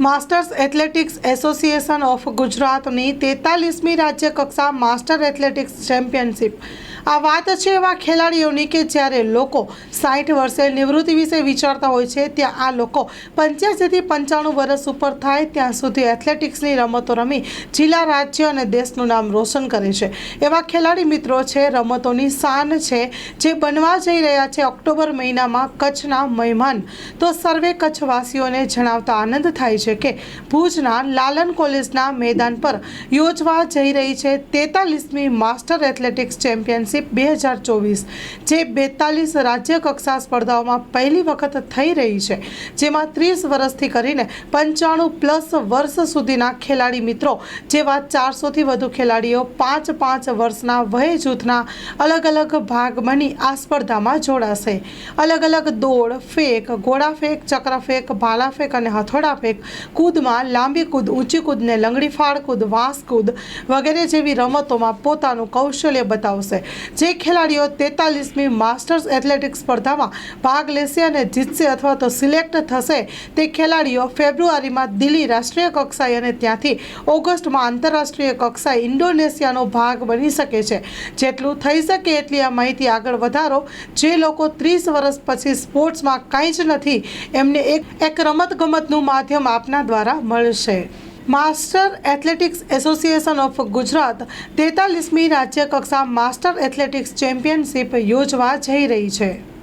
Masters athletics association of ગુજરાતની તેતાલીસમી રાજ્ય કક્ષા માસ્ટર એથ્લેટિક્સ ચેમ્પિયનશિપ. આ વાત છે એવા ખેલાડીઓની કે જ્યારે લોકો સાઠ વર્ષે નિવૃત્તિ વિશે વિચારતા હોય છે, ત્યાં આ લોકો પંચ્યાસીથી પંચાણું વર્ષ ઉપર થાય, ત્યાં સુધી એથ્લેટિક્સની રમતો રમી જિલ્લા, રાજ્ય અને દેશનું નામ રોશન કરે છે. એવા ખેલાડી મિત્રો છે, રમતોની શાન છે, જે બનવા જઈ રહ્યા છે ઓક્ટોબર મહિનામાં કચ્છના મહેમાન. તો સર્વે કચ્છવાસીઓને જણાવતા આનંદ થાય છે. કે ભુજના લાલન કોલેજના મેદાન પર યોજવા જઈ રહી છે તેતાલીસમી માસ્ટર એથ્લેટિક્સ ચેમ્પિયનશિપ બે હજાર ચોવીસ, જે બેતાલીસ રાજ્ય કક્ષા સ્પર્ધાઓમાં પહેલી વખત થઈ રહી છે. જેમાં ત્રીસ વર્ષથી કરીને પંચાણું પ્લસ વર્ષ સુધીના ખેલાડી મિત્રો, જેવા ચારસોથી વધુ ખેલાડીઓ પાંચ પાંચ વર્ષના વય જૂથના અલગ અલગ ભાગ બની આ સ્પર્ધામાં જોડાશે. અલગ અલગ દોડ, ફેંક, ગોળા ફેંક ચક્ર ફેંક ભાલા ફેંક અને હથોડા ફેંક કૂદમાં, લાંબી કૂદ, ઊંચી કૂદને લંગડી ફાળ કૂદ, વાંસ કૂદ વગેરે જેવી રમતોમાં પોતાનું કૌશલ્ય બતાવશે. જે ખેલાડીઓ તેતાલીસમી માસ્ટર્સ એથ્લેટિક સ્પર્ધામાં ભાગ લેશે અને જીતશે અથવા તો સિલેક્ટ થશે, તે ખેલાડીઓ ફેબ્રુઆરીમાં દિલ્હી રાષ્ટ્રીય કક્ષાએ અને ત્યાંથી ઓગસ્ટમાં આંતરરાષ્ટ્રીય કક્ષાએ ઇન્ડોનેશિયાનો ભાગ બની શકે છે. જેટલું થઈ શકે એટલી આ માહિતી આગળ વધારો. જે લોકો ત્રીસ વર્ષ પછી સ્પોર્ટ્સમાં કાંઈ જ નથી, એમને એક એક રમતગમતનું માધ્યમ આપના દ્વારા મળશે. Master athletics association of Gujarat તેતાલીસમી રાજ્ય કક્ષા માસ્ટર એથ્લેટિક્સ ચેમ્પિયનશિપ યોજવા જઈ રહી છે.